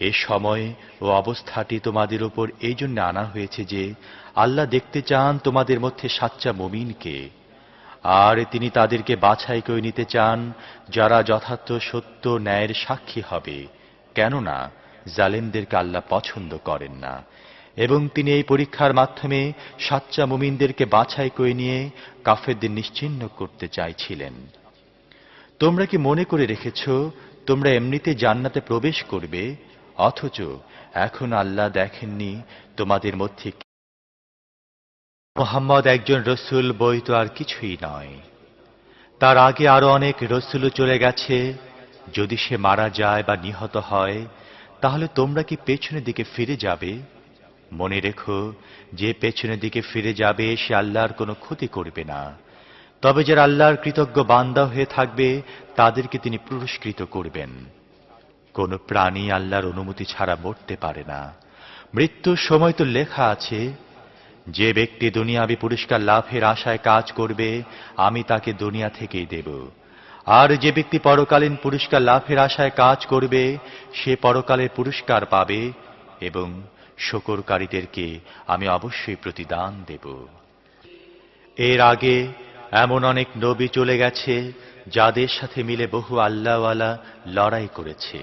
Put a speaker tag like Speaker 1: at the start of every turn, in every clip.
Speaker 1: এ সময় ও অবস্থাটি তোমাদের উপর এই জন্য আনা হয়েছে যে, আল্লাহ দেখতে চান তোমাদের মধ্যে সাচ্চা মমিনকে। আর তিনি তাদেরকে বাছাই করে নিতে চান, যারা যথার্থ সত্য ন্যায়ের সাক্ষী হবে। কেননা, জালেমদেরকে আল্লাহ পছন্দ করেন না। এবং তিনি এই পরীক্ষার মাধ্যমে সাচ্চা মুমিনদেরকে বাছাই করে নিয়ে কাফেরদের নিশ্চিহ্ন করতে চাইছিলেন। তোমরা কি মনে করে রেখেছ, তোমরা এমনিতে জান্নাতে প্রবেশ করবে অথচ এখন আল্লাহ দেখেননি তোমাদের মধ্যে মোহাম্মদ একজন রসুল বই তো আর কিছুই নয়। তার আগে আরও অনেক রসুলও চলে গেছে। যদি সে মারা যায় বা নিহত হয়, তাহলে তোমরা কি পেছনের দিকে ফিরে যাবে? মনে রেখো, যে পেছনের দিকে ফিরে যাবে, সে আল্লাহর কোনো ক্ষতি করবে না। তবে যারা আল্লাহর কৃতজ্ঞ বান্দা হয়ে থাকবে, তাদেরকে তিনি পুরস্কৃত করবেন। কোন প্রাণী আল্লাহর অনুমতি ছাড়া মরতে পারে না। মৃত্যুর সময় তো লেখা আছে, যে ব্যক্তি দুনিয়াবি পুরস্কার লাভের আশায় কাজ করবে, আমি তাকে দুনিয়া থেকেই দেব। আর যে ব্যক্তি পরকালীন পুরস্কার লাভের আশায় কাজ করবে, সে পরকালের পুরস্কার পাবে এবং শকরকারীদেরকে আমি অবশ্যই প্রতিদান দেব। এর আগে এমন অনেক নবী চলে গেছে, যাদের সাথে মিলে বহু আল্লাহওয়ালা লড়াই করেছে।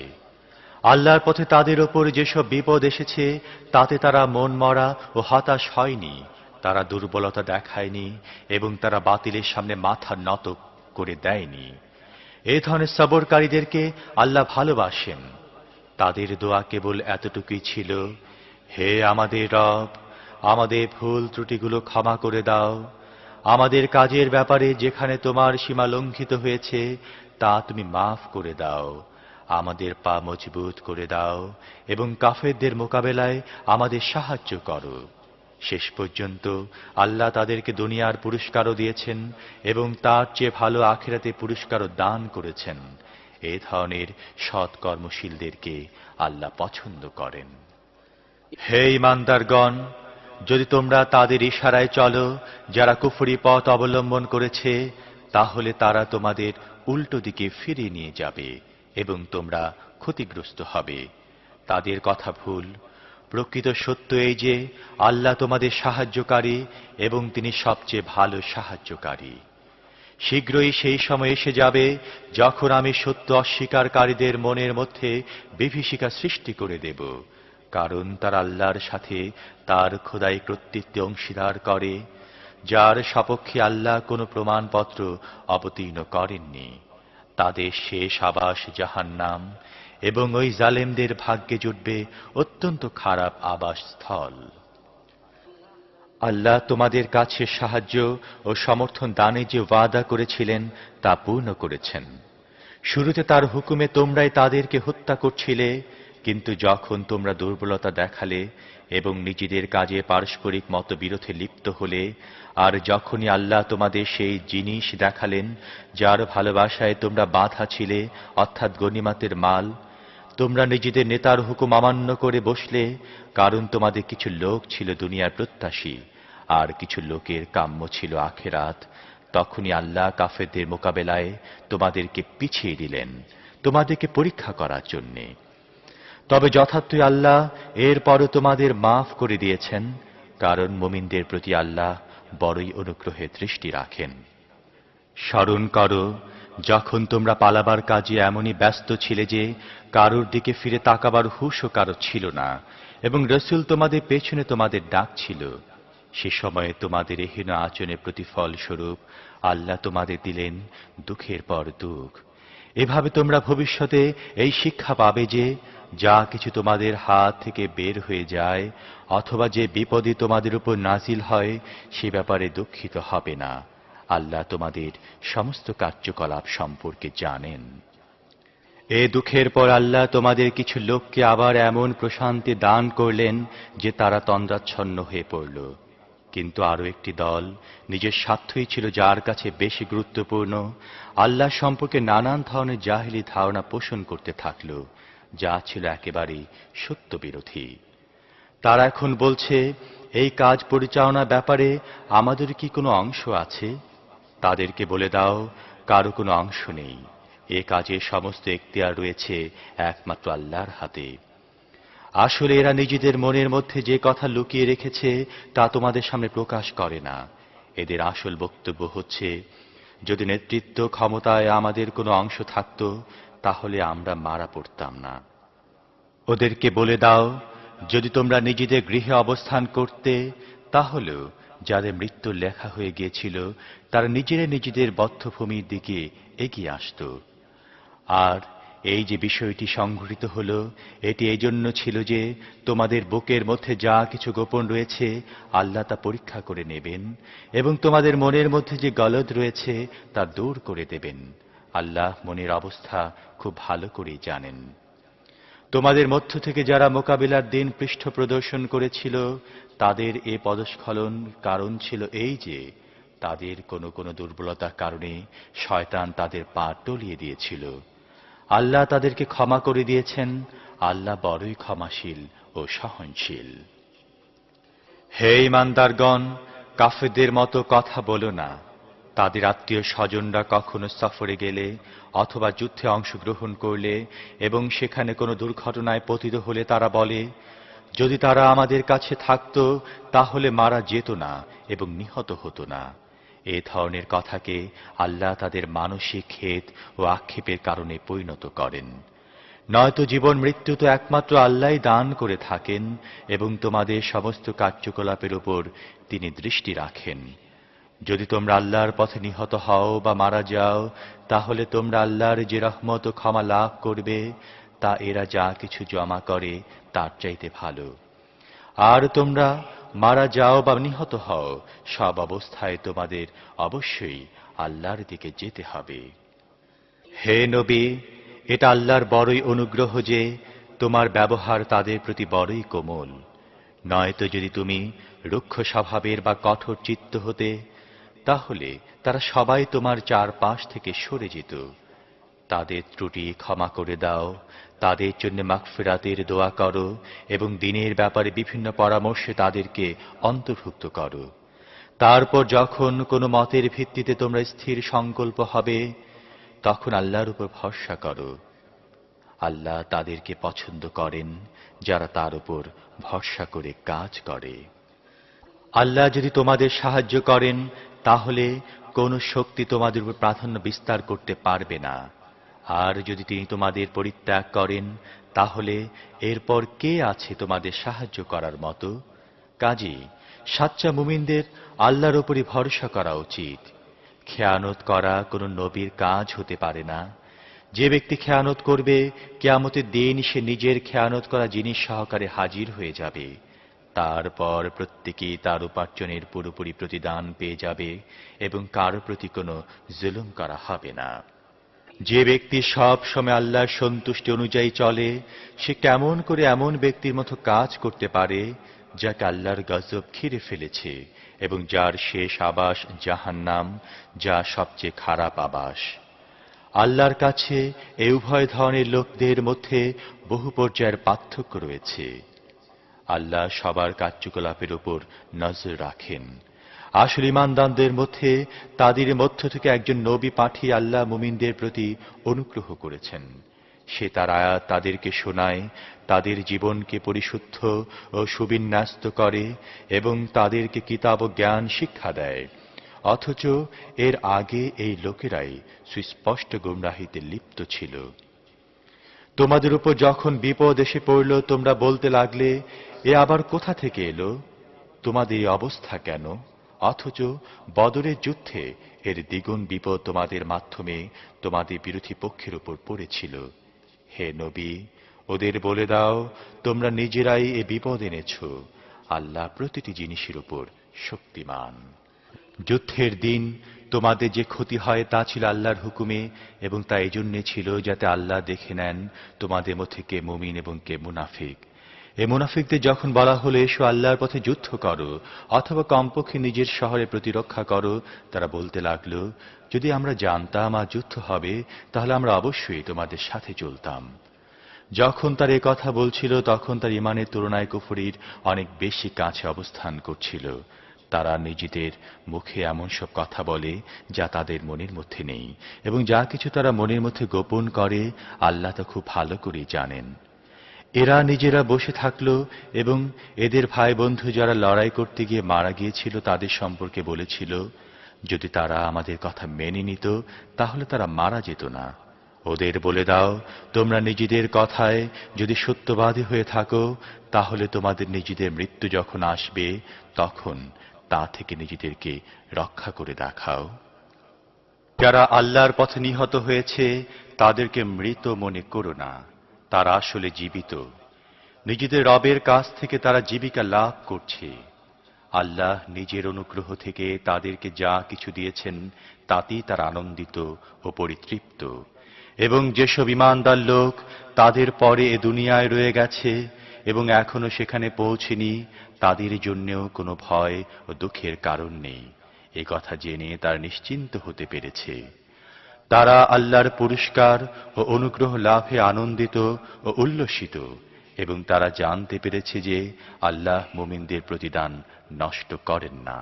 Speaker 1: আল্লাহর পথে তাদের ওপর যেসব বিপদ এসেছে, তাতে তারা মন মরা ও হতাশ হয়নি। তারা দুর্বলতা দেখায়নি এবং তারা বাতিলের সামনে মাথা নত করে দেয়নি। এ ধরনের সবরকারীদেরকে আল্লাহ ভালোবাসেন। তাদের দোয়া কেবল এতটুকুই ছিল, হে আমাদের রব, আমাদের ভুল ত্রুটিগুলো ক্ষমা করে দাও। আমাদের কাজের ব্যাপারে যেখানে তোমার সীমা লঙ্ঘিত হয়েছে, তা তুমি মাফ করে দাও। আমাদের পা মজবুত করে দাও এবং কাফেরদের মোকাবেলায় আমাদের সাহায্য করো। শেষ পর্যন্ত আল্লাহ তাদেরকে দুনিয়ার পুরস্কারও দিয়েছেন এবং তার চেয়ে ভালো আখেরাতে পুরস্কারও দান করেছেন। এ ধরনের সৎ কর্মশীলদেরকে আল্লাহ পছন্দ করেন। হে ইমানদারগণ, যদি তোমরা তাদের ইশারায় চলো, যারা কুফরি পথ অবলম্বন করেছে, তাহলে তারা তোমাদের উল্টো দিকে ফিরিয়ে নিয়ে যাবে। এবং তোমরা ক্ষতিগ্রস্ত হবে। তাদের কথা ভুল। প্রকৃত সত্য এই যে, আল্লাহ তোমাদের সাহায্যকারী এবং তিনি সবচেয়ে ভালো সাহায্যকারী। শীঘ্রই সেই সময় এসে যাবে যখন আমি সত্য অস্বীকারীদের মনের মধ্যে বিভীষিকা সৃষ্টি করে দেব, কারণ তার আল্লাহর সাথে তার খোদাই কর্তৃত্বে অংশীদার করে, যার সপক্ষে আল্লাহ কোনো প্রমাণপত্র অবতীর্ণ করেননি। তাদের শেষ আবাস জাহান্নাম এবং ওই জালেমদের ভাগ্যে জুটবে অত্যন্ত খারাপ আবাস স্থল আল্লাহ তোমাদের কাছে সাহায্য ও সমর্থন দানে যে ওয়াদা করেছিলেন তা পূর্ণ করেছেন। শুরুতে তার হুকুমে তোমরাই তাদেরকে হত্যা করছিলে কিন্তু যখন তোমরা দুর্বলতা দেখালে এবং নিজেদের কাজে পারস্পরিক মতবিরোধে লিপ্ত হলে, আর যখনই আল্লাহ তোমাদের সেই জিনিস দেখালেন, যার ভালোবাসায় তোমরা বাধা ছিলে, অর্থাৎ গণিমাতের মাল, তোমরা নিজেদের নেতার হুকুম অমান্য করে বসলে, কারণ তোমাদের কিছু লোক ছিল দুনিয়ার প্রত্যাশী, আর কিছু লোকের কাম্য ছিল আখেরাত, তখনই আল্লাহ কাফেরদের মোকাবেলায় তোমাদেরকে পিছিয়ে দিলেন, তোমাদেরকে পরীক্ষা করার জন্যে। তবে যথার্থই আল্লাহ এরপরও তোমাদের মাফ করে দিয়েছেন, কারণ মুমিনদের প্রতি আল্লাহ বড়ই অনুগ্রহে দৃষ্টি রাখেন। স্মরণ করো, যখন তোমরা পালাবার কাজে এমনই ব্যস্ত ছিলে যে কারোর দিকে ফিরে তাকাবার হুশও কারও ছিল না, এবং রসুল তোমাদের পেছনে তোমাদের ডাক ছিল। সে সময়ে তোমাদের এহীন আচরণের প্রতিফল স্বরূপ আল্লাহ তোমাদের দিলেন দুঃখের পর দুঃখ। এভাবে তোমরা ভবিষ্যতে এই শিক্ষা পাবে যে যা কিছু তোমাদের হাত থেকে বের হয়ে যায়, অথবা যে বিপদে তোমাদের উপর নাজিল হয়, সে ব্যাপারে দুঃখিত হবে না। আল্লাহ তোমাদের সমস্ত কার্যকলাপ সম্পর্কে জানেন। এ দুঃখের পর আল্লাহ তোমাদের কিছু লোককে আবার এমন প্রশান্তি দান করলেন যে তারা তন্দ্রাচ্ছন্ন হয়ে পড়ল। কিন্তু আরও একটি দল নিজের স্বার্থই ছিল যার কাছে বেশি গুরুত্বপূর্ণ। আল্লাহ সম্পর্কে নানান ধরনের জাহিলি ধারণা পোষণ করতে থাকল। যা ছিল একেবারেই সত্য বিরোধী তারা এখন বলছে, এই কাজ পরিচালনা ব্যাপারে আমাদের কি কোনো অংশ আছে? তাদেরকে বলে দাও, কারও কোনো অংশ নেই। এ কাজে সমস্ত এখতিয়ার রয়েছে একমাত্র আল্লাহর হাতে। আসলে এরা নিজেদের মনের মধ্যে যে কথা লুকিয়ে রেখেছে তা তোমাদের সামনে প্রকাশ করে না। এদের আসল বক্তব্য হচ্ছে, যদি নেতৃত্ব ক্ষমতায় আমাদের কোনো অংশ থাকত তাহলে আমরা মারা পড়তাম না। ওদেরকে বলে দাও, যদি তোমরা নিজেদের গৃহে অবস্থান করতে, তাহলেও যাদের মৃত্যু লেখা হয়ে গিয়েছিল, তারা নিজেরা নিজেদের বদ্ধভূমির দিকে এগিয়ে আসত। আর এই যে বিষয়টি সংঘটিত হল, এটি এই জন্য ছিল যে তোমাদের বুকের মধ্যে যা কিছু গোপন রয়েছে, আল্লাহ তা পরীক্ষা করে নেবেন এবং তোমাদের মনের মধ্যে যে গলদ রয়েছে, তা দূর করে দেবেন। আল্লাহ মনের অবস্থা খুব ভালো করেই জানেন। তোমাদের মধ্য থেকে যারা মোকাবিলার দিন পৃষ্ঠ প্রদর্শন করেছিল, তাদের এ পদস্খলন কারণ ছিল এই যে, তাদের কোনো কোনো দুর্বলতার কারণে শয়তান তাদের পা টলিয়ে দিয়েছিল। আল্লাহ তাদেরকে ক্ষমা করে দিয়েছেন, আল্লাহ বড়ই ক্ষমাশীল ও সহনশীল। হে ইমানদারগণ কাফেরদের মতো কথা বলো না। তাদের আত্মীয় স্বজনরা কখনো সফরে গেলে অথবা যুদ্ধে অংশগ্রহণ করলে এবং সেখানে কোনো দুর্ঘটনায় পতিত হলে তারা বলে, যদি তারা আমাদের কাছে থাকত, তাহলে মারা যেত না এবং নিহত হতো না। এ ধরনের কথাকে আল্লাহ তাদের মানসিক ক্ষেত ও আক্ষেপের কারণে পরিণত করেন। নয়তো জীবন মৃত্যু তো একমাত্র আল্লাহই দান করে থাকেন এবং তোমাদের সমস্ত কার্যকলাপের উপর তিনি দৃষ্টি রাখেন। যদি তোমরা আল্লাহর পথে নিহত হও বা মারা যাও, তাহলে তোমরা আল্লাহর যে রহমত ও ক্ষমা লাভ করবে, তা এরা যা কিছু জমা করে, তার চাইতে ভালো। আর তোমরা মারা যাও বা নিহত হও, সব অবস্থায় তোমাদের অবশ্যই আল্লাহর দিকে যেতে হবে। হে নবী, এটা আল্লাহর বড়ই অনুগ্রহ যে তোমার ব্যবহার তাদের প্রতি বড়ই কোমল। নয়তো যদি তুমি রুক্ষ স্বভাবের বা কঠোর চিত্ত হতে তাহলে তারা সবাই তোমার চারপাশ থেকে সরে যেত। তাদের ত্রুটি ক্ষমা করে দাও, তাদের জন্য মাগফিরাতের দোয়া করো এবং দিনের ব্যাপারে বিভিন্ন পরামর্শে তাদেরকে অন্তর্ভুক্ত করো। তারপর যখন কোনো মতের ভিত্তিতে তোমরা স্থির সংকল্প হবে, তখন আল্লাহর উপর ভরসা করো। আল্লাহ তাদেরকে পছন্দ করেন, যারা তার উপর ভরসা করে কাজ করে। আল্লাহ যদি তোমাদের সাহায্য করেন তাহলে কোন শক্তি তোমাদের উপর প্রাধান্য বিস্তার করতে পারবে না। আর যদি তিনি তোমাদের পরিত্যাগ করেন, তাহলে এরপর কে আছে তোমাদের সাহায্য করার মতো? কাজী, সাচ্চা মুমিনদের আল্লাহর উপরই ভরসা করা উচিত। খেয়ানত করা কোনো নবীর কাজ হতে পারে না। যে ব্যক্তি খেয়ানত করবে, কেয়ামতের দিন সে নিজের খেয়ানত করা জিনিস সহকারে হাজির হয়ে যাবে। তারপর প্রত্যেকেই তার উপার্জনের পুরোপুরি প্রতিদান পেয়ে যাবে এবং কারও প্রতি কোনো জুলুম করা হবে না। যে ব্যক্তি সব সময় আল্লাহর সন্তুষ্টি অনুযায়ী চলে, সে কেমন করে এমন ব্যক্তির মতো কাজ করতে পারে, যাকে আল্লাহর গজব ঘিরে ফেলেছে এবং যার শেষ আবাস জাহান্নাম, যা সবচেয়ে খারাপ আবাস। আল্লাহর কাছে এই উভয় ধরনের লোকদের মধ্যে বহু পর্যায়ের পার্থক্য রয়েছে। আল্লাহ সবার কার্যকলাপের উপর নজর রাখেন। আসল ইমানদানদের মধ্যে তাদের মধ্য থেকে একজন নবী পাঠিয়ে আল্লাহ মুমিনদের প্রতি অনুগ্রহ করেছেন। সে তার আয়াত তাদেরকে শোনায়, তাদের জীবনকে পরিশুদ্ধ ও সুবিন্যাস্ত করে এবং তাদেরকে কিতাব ও জ্ঞান শিক্ষা দেয়। অথচ এর আগে এই লোকেরাই সুস্পষ্ট গুমরাহিতে লিপ্ত ছিল। তোমাদের উপর যখন বিপদ এসে পড়ল, তোমরা বলতে লাগলে, এ আবার কোথা থেকে এলো? তোমাদের এই অবস্থা কেন? অথচ বদরের যুদ্ধে এর দ্বিগুণ বিপদ তোমাদের মাধ্যমে তোমাদের বিরোধী পক্ষের উপর পড়েছিল। হে নবী, ওদের বলে দাও, তোমরা নিজেরাই এ বিপদ এনেছ। আল্লাহ প্রতিটি জিনিসের উপর শক্তিমান। যুদ্ধের দিন তোমাদের যে ক্ষতি হয় তা ছিল আল্লাহর হুকুমে, এবং তা এই জন্যে ছিল যাতে আল্লাহ দেখে নেন তোমাদের মধ্যে কে মুমিন এবং কে মুনাফিক। এ মুনাফিকদের যখন বলা হলো, এসো আল্লাহর পথে যুদ্ধ করো, অথবা কমপক্ষে নিজের শহরে প্রতিরক্ষা করো, তারা বলতে লাগল, যদি আমরা জানতাম আর যুদ্ধ হবে, তাহলে আমরা অবশ্যই তোমাদের সাথে চলতাম। যখন তার এ কথা বলছিল, তখন তার ইমানের তুলনায় কুফরির অনেক বেশি কাছে অবস্থান করছিল। তারা নিজেদের মুখে এমন সব কথা বলে যা তাদের মনের মধ্যে নেই এবং যা কিছু তারা মনের মধ্যে গোপন করে, আল্লাহ তা খুব ভালো করে জানেন। এরা নিজেরা বসে থাকল এবং এদের ভাই বন্ধু যারা লড়াই করতে গিয়ে মারা গিয়েছিল তাদের সম্পর্কে বলেছিল, যদি তারা আমাদের কথা মেনে নিত, তাহলে তারা মারা যেত না। ওদের বলে দাও, তোমরা নিজেদের কথায় যদি সত্যবাদী হয়ে থাকো, তাহলে তোমাদের নিজেদের মৃত্যু যখন আসবে, তখন তা থেকে নিজেদেরকে রক্ষা করে দেখাও। যারা আল্লাহর পথে নিহত হয়েছে, তাদেরকে মৃত মনে করো না। তারা আসলে জীবিত। নিজেদের রবের কাছ থেকে তারা জীবিকা লাভ করছে। আল্লাহ নিজের অনুগ্রহ থেকে তাদেরকে যা কিছু দিয়েছেন, তাতেই তারা আনন্দিত ও পরিতৃপ্ত। এবং যেসব ইমানদার লোক তাদের পরে এ দুনিয়ায় রয়ে গেছে এবং এখনও সেখানে পৌঁছেনি, তাদের জন্যেও কোনো ভয় ও দুঃখের কারণ নেই। এ কথা জেনে তার নিশ্চিন্ত হতে পেরেছে। তারা আল্লাহর পুরস্কার ও অনুগ্রহ লাভে আনন্দিত ও উল্লসিত, এবং তারা জানতে পেরেছে যে আল্লাহ মুমিনদের প্রতিদান নষ্ট করেন না।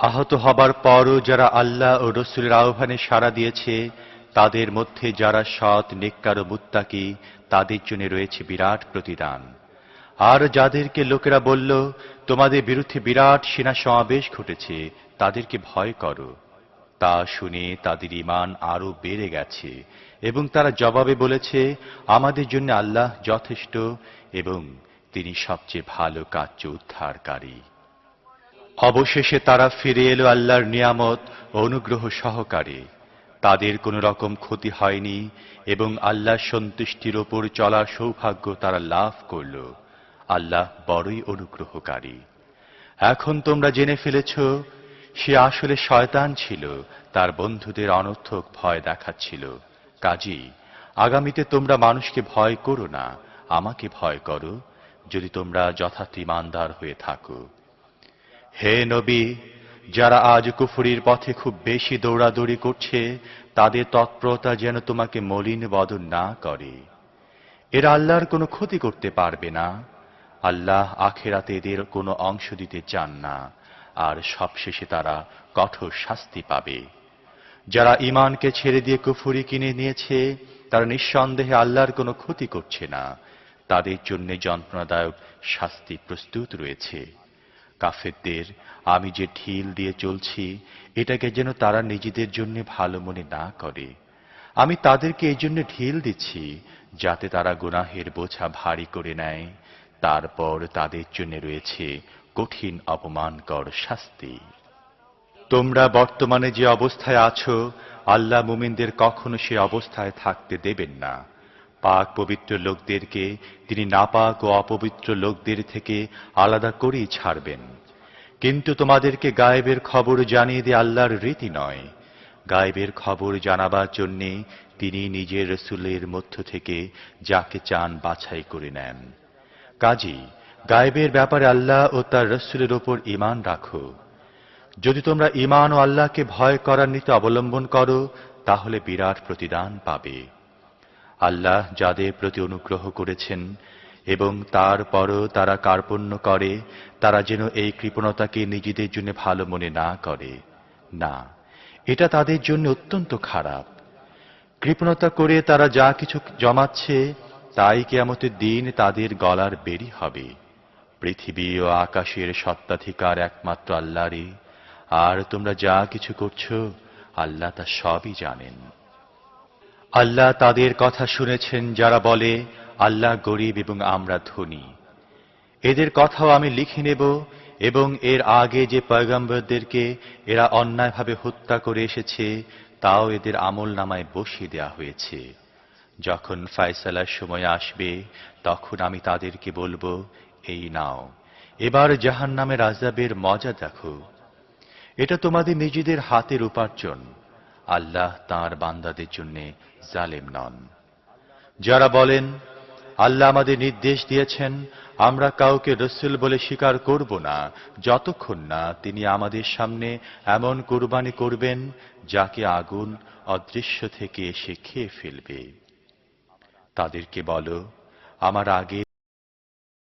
Speaker 1: আহত হবার পরও যারা আল্লাহ ও রসুলের আহ্বানে সাড়া দিয়েছে তাদের মধ্যে যারা সৎ নেককার ও মুত্তাকি, তাদের জন্য রয়েছে বিরাট প্রতিদান। আর যাদেরকে লোকেরা বলল, তোমাদের বিরুদ্ধে বিরাট সেনা সমাবেশ ঘটেছে, তাদেরকে ভয় করো। তা শুনে তাদের ইমান আরও বেড়ে গেছে এবং তারা জবাবে বলেছে, আমাদের জন্য আল্লাহ যথেষ্ট এবং তিনি সবচেয়ে ভালো কার্য উদ্ধারকারী। অবশেষে তারা ফিরে এলো আল্লাহর নিয়ামত অনুগ্রহ সহকারে। তাদের কোনো রকম ক্ষতি হয়নি এবং আল্লাহ সন্তুষ্টির ওপর চলার সৌভাগ্য তারা লাভ করল। আল্লাহ বড়ই অনুগ্রহকারী। এখন তোমরা জেনে ফেলেছ, সে আসলে শয়তান ছিল, তার বন্ধুদের অনর্থক ভয় দেখাচ্ছিল। কাজী, আগামীতে তোমরা মানুষকে ভয় করো না, আমাকে ভয় করো, যদি তোমরা যথার্থ ইমানদার হয়ে থাকো। হে নবী যারা আজ কুফুরির পথে খুব বেশি দৌড়াদৌড়ি করছে, তাদের তৎপরতা যেন তোমাকে মলিন বদন না করে। এরা আল্লাহর কোনো ক্ষতি করতে পারবে না। আল্লাহ আখেরাতে এদের কোনো অংশ দিতে চান না, আর সবশেষে তারা কঠোর শাস্তি পাবে। যারা ইমানকে ছেড়ে দিয়ে কুফুরি কিনে নিয়েছে, তারা নিঃসন্দেহে আল্লাহর কোনো ক্ষতি করছে না। তাদের জন্য যন্ত্রণাদায়ক শাস্তি প্রস্তুত রয়েছে। কাফেরদের, আমি যে ঢিল দিয়ে চলছি, এটাকে যেন তারা নিজেদের জন্য ভালো মনে না করে। আমি তাদেরকে এই জন্য ঢিল দিচ্ছি, যাতে তারা গুনাহের বোঝা ভারী করে নেয়। তারপর তাদের জন্য রয়েছে কঠিন অপমানকর শাস্তি। তোমরা বর্তমানে যে অবস্থায় আছো, আল্লাহ মুমিনদের কখনো সে অবস্থায় থাকতে দেবেন না। পাক পবিত্র লোকদেরকে, তিনি নাপাক ও অপবিত্র লোকদের থেকে আলাদা করেই ছাড়বেন। কিন্তু তোমাদেরকে গায়েবের খবর জানিয়ে দিয়ে আল্লাহর রীতি নয়। গায়েবের খবর জানাবার জন্যে তিনি নিজের রসুলের মধ্য থেকে যাকে চান বাছাই করে নেন। কাজী, গায়েবের ব্যাপারে আল্লাহ ও তার রসুলের ওপর ইমান রাখো। যদি তোমরা ইমান ও আল্লাহকে ভয় করার নীতি অবলম্বন করো, তাহলে বিরাট প্রতিদান পাবে। আল্লাহ যাদের প্রতি অনুগ্রহ করেছেন এবং তারপরও তারা কার্পণ্য করে, তারা যেন এই কৃপণতাকে নিজেদের জন্য ভালো মনে না করে। না, এটা তাদের জন্য অত্যন্ত খারাপ। কৃপণতা করে তারা যা কিছু জমাচ্ছে, তাই কেয়ামতের দিন তাদের গলার বেরি হবে। পৃথিবী ও আকাশের সত্ত্বাধিকার একমাত্র আল্লাহরই। আর তোমরা যা কিছু করছ, আল্লাহ তা সবই জানেন। আল্লাহ তাদের কথা শুনেছেন যারা বলে, আল্লাহ গরিব এবং আমরা ধনী। এদের কথাও আমি লিখে নেব এবং এর আগে যে পয়গম্বরদেরকে এরা অন্যায়ভাবে হত্যা করে এসেছে, তাও এদের আমল নামায় বসিয়ে দেয়া হয়েছে। যখন ফায়সালার সময় আসবে, তখন আমি তাদেরকে বলব, এই নাও। এবার জাহান নামের আজাবের মজা দেখো। এটা তোমাদের নিজেদের হাতের উপার্জন। আল্লাহ তার বান্দাদের জন্য জালেম নন। যারা বলেন, আল্লাহ আমাদের নির্দেশ দিয়েছেন, আমরা কাউকে রসুল বলে স্বীকার করব না, যতক্ষণ না তিনি আমাদের সামনে এমন কোরবানি করবেন, যাকে আগুন অদৃশ্য থেকে এসে খেয়ে ফেলবে। তাদেরকে বলো, আমার আগে